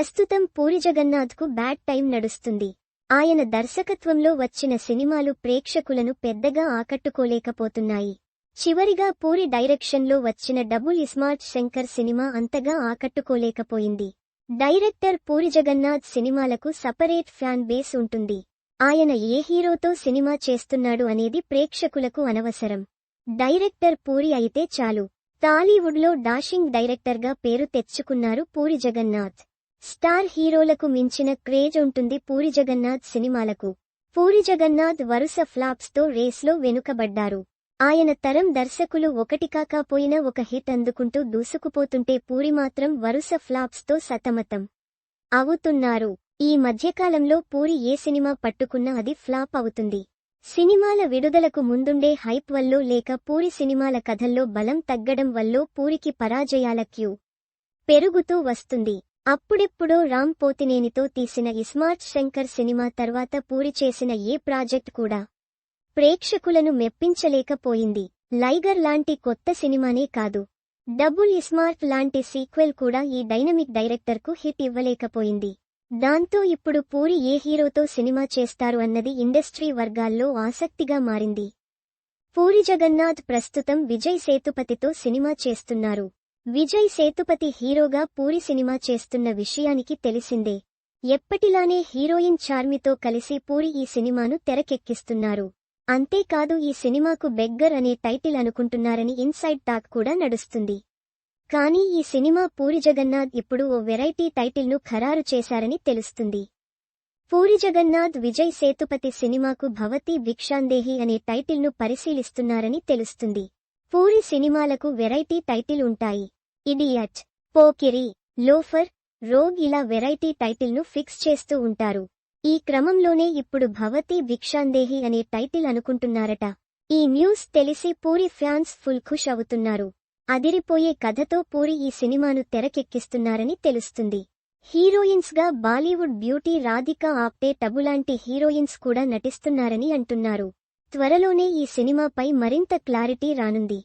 ప్రస్తుతం puri జగన్నాథ్కు bad time నడుస్తుంది. ఆయన దర్శకత్వంలో వచ్చిన సినిమాలు ప్రేక్షకులను పెద్దగా ఆకట్టుకోలేకపోతున్నాయి. చివరిగా పూరి డైరెక్షన్లో వచ్చిన డబుల్ ఇస్మార్ట్ శంకర్ సినిమా అంతగా ఆకట్టుకోలేకపోయింది. డైరెక్టర్ పూరి జగన్నాథ్ సినిమాలకు సపరేట్ ఫ్యాన్ బేస్ ఉంటుంది. ఆయన ఏ హీరోతో సినిమా చేస్తున్నాడు అనేది ప్రేక్షకులకు అనవసరం. డైరెక్టర్ పూరి అయితే చాలు. టాలీవుడ్లో డాషింగ్ డైరెక్టర్గా పేరు తెచ్చుకున్నారు పూరి జగన్నాథ్. స్టార్ హీరోలకు మించిన క్రేజ్ ఉంటుంది పూరి జగన్నాథ్ సినిమాలకు. పూరి జగన్నాథ్ వరుస ఫ్లాప్స్తో రేస్లో వెనుకబడ్డారు. ఆయన తరం దర్శకులు ఒకటి కాకపోయినా ఒక హిట్ అందుకుంటూ దూసుకుపోతుంటే పూరి మాత్రం వరుస ఫ్లాప్స్తో సతమతం అవుతున్నారు. ఈ మధ్యకాలంలో పూరి ఏ సినిమా పట్టుకున్నా అది ఫ్లాప్ అవుతుంది. సినిమాల విడుదలకు ముందుండే హైప్ వల్లో లేక పూరి సినిమాల కథల్లో బలం తగ్గడం వల్లో పూరికి పరాజయాల క్యూ పెరుగుతూ వస్తుంది. అప్పుడెప్పుడో రామ్ పోతినేనితో తీసిన ఇస్మార్ట్ శంకర్ సినిమా తర్వాత పూరి చేసిన ఏ ప్రాజెక్ట్ కూడా ప్రేక్షకులను మెప్పించలేకపోయింది. లైగర్ లాంటి కొత్త సినిమానే కాదు. డబుల్ ఇస్మార్ట్ లాంటి సీక్వెల్ కూడా ఈ డైనమిక్ డైరెక్టర్కు హిట్ ఇవ్వలేకపోయింది. దాంతో ఇప్పుడు పూరి ఏ హీరోతో సినిమా చేస్తారు అన్నది ఇండస్ట్రీ వర్గాల్లో ఆసక్తిగా మారింది. పూరి జగన్నాథ్ ప్రస్తుతం విజయ్ సేతుపతితో సినిమా చేస్తున్నారు. విజయ్ సేతుపతి హీరోగా పూరి సినిమా చేస్తున్న విషయానికి తెలిసిందే. ఎప్పటిలానే హీరోయిన్ చార్మితో కలిసి పూరి ఈ సినిమాను తెరకెక్కిస్తున్నారు. అంతేకాదు ఈ సినిమాకు బెగ్గర్ అనే టైటిల్ అనుకుంటున్నారని ఇన్సైడ్ టాక్ కూడా నడుస్తుంది. కానీ ఈ సినిమా పూరి జగన్నాథ్ ఇప్పుడు ఓ వెరైటీ టైటిల్ను ఖరారు చేశారని తెలుస్తుంది. పూరి జగన్నాథ్ విజయ్ సేతుపతి సినిమాకు భవతి భిక్షాందేహి అనే టైటిల్ను పరిశీలిస్తున్నారని తెలుస్తుంది. పూరి సినిమాలకు వెరైటీ టైటిల్ ఉంటాయి. ఇడియట్. పోకిరి లోఫర్ రోగ్ ఇలా వెరైటీ టైటిల్ను ఫిక్స్ చేస్తూ ఉంటారు. ఈ క్రమంలోనే ఇప్పుడు భవతి భిక్షాందేహి అనే టైటిల్ అనుకుంటున్నారట. ఈ న్యూస్ తెలిసి పూరి ఫ్యాన్స్ ఫుల్ ఖుష్ అవుతున్నారు. అదిరిపోయే కథతో పూరి ఈ సినిమాను తెరకెక్కిస్తున్నారని తెలుస్తుంది. హీరోయిన్స్గా బాలీవుడ్ బ్యూటీ రాధికా ఆప్టే టబులాంటి హీరోయిన్స్ కూడా నటిస్తున్నారని అంటున్నారు. త్వరలోనే ఈ సినిమాపై మరింత క్లారిటీ రానుంది.